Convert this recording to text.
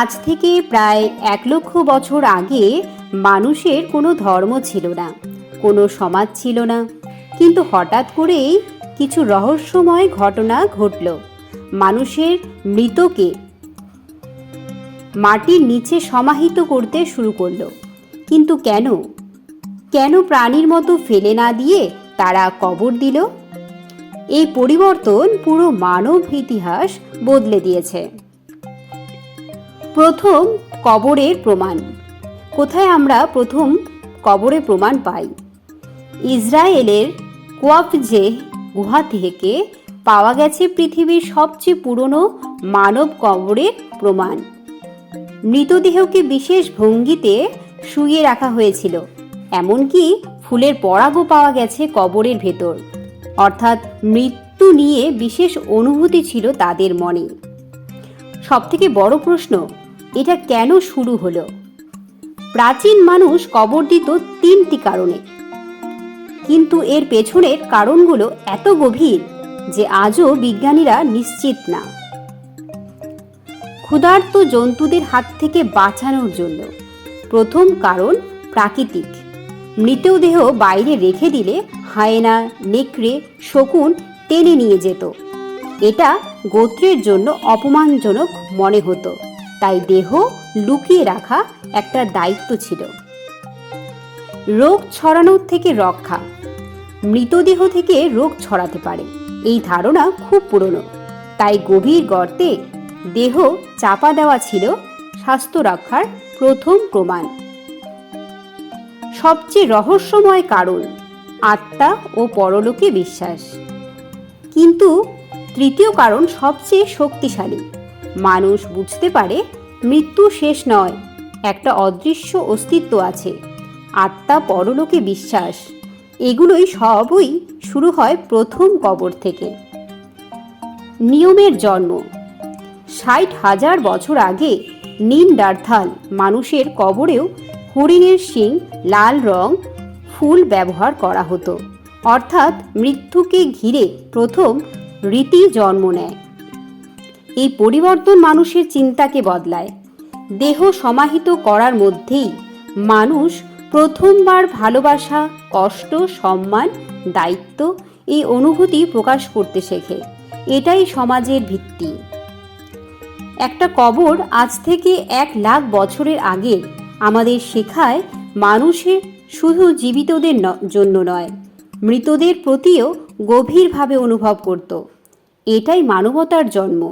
আজ থেকে প্রায় এক লক্ষ বছর আগে মানুষের কোনো ধর্ম ছিল না, কোনো সমাজ ছিল না। কিন্তু হঠাৎ করেই কিছু রহস্যময় ঘটনা ঘটল। মানুষের মৃতকে মাটির নিচে সমাহিত করতে শুরু করল। কিন্তু কেন? কেন প্রাণীর মতো ফেলে না দিয়ে তারা কবর দিল? এই পরিবর্তন পুরো মানব ইতিহাস বদলে দিয়েছে। প্রথম কবরের প্রমাণ। কোথায় আমরা প্রথম কবরের প্রমাণ পাই? ইসরায়েলের কোয়াফজে গুহা থেকে পাওয়া গেছে পৃথিবীর সবচেয়ে পুরনো মানব কবরের প্রমাণ। মৃতদেহকে বিশেষ ভঙ্গিতে শুইয়ে রাখা হয়েছিল, এমনকি ফুলের পরাগও পাওয়া গেছে কবরের ভেতর। অর্থাৎ মৃত্যু নিয়ে বিশেষ অনুভূতি ছিল তাদের মনে। সবথেকে বড় প্রশ্ন এটা কেন শুরু হলো? প্রাচীন মানুষ কবর দিত তিনটি কারণে। কিন্তু এর পেছনের কারণগুলো এত গভীর যে আজও বিজ্ঞানীরা নিশ্চিত না। ক্ষুধার্ত জন্তুদের হাত থেকে বাঁচানোর জন্য প্রথম কারণ প্রাকৃতিক। মৃতদেহ বাইরে রেখে দিলে হায়না, নেকড়ে, শকুন টেনে নিয়ে যেত। এটা গোত্রের জন্য অপমানজনক মনে হতো। তাই দেহ লুকিয়ে রাখা একটা দায়িত্ব ছিল। রোগ ছড়ানোর থেকে রক্ষা। মৃতদেহ থেকে রোগ ছড়াতে পারে। এই ধারণা খুব পুরনো। তাই গভীর গর্তে দেহ চাপা দেওয়া ছিল স্বাস্থ্য রক্ষার প্রথম প্রমাণ। সবচেয়ে রহস্যময় কারণ, আত্মা ও পরলোকে বিশ্বাস। কিন্তু তৃতীয় কারণ সবচেয়ে শক্তিশালী। মানুষ বুঝতে পারে মৃত্যু শেষ নয়, একটা অদৃশ্য অস্তিত্ব আছে। আত্মা পরলোকে বিশ্বাস। এগুলোই সবই শুরু হয় প্রথম কবর থেকে। নিয়মের জন্ম। ষাট হাজার বছর আগে নিন ডার্থাল মানুষের কবরেও হরিণের শিং, লাল রং, ফুল ব্যবহার করা হতো। অর্থাৎ মৃত্যুকে ঘিরে প্রথম রীতি জন্ম নেয়। এই পরিবর্তন মানুষের চিন্তাকে বদলায়। দেহ সমাহিত করার মধ্যেই মানুষ প্রথমবার ভালোবাসা, কষ্ট, সম্মান, দায়িত্ব এই অনুভূতি প্রকাশ করতে শেখে। এটাই সমাজের ভিত্তি। একটা কবর আজ থেকে এক লাখ বছরের আগে আমাদের শেখায় মানুষের শুধু জীবিতদের জন্য নয়, মৃতদের প্রতিও গভীরভাবে অনুভব করত। এটাই মানবতার জন্ম।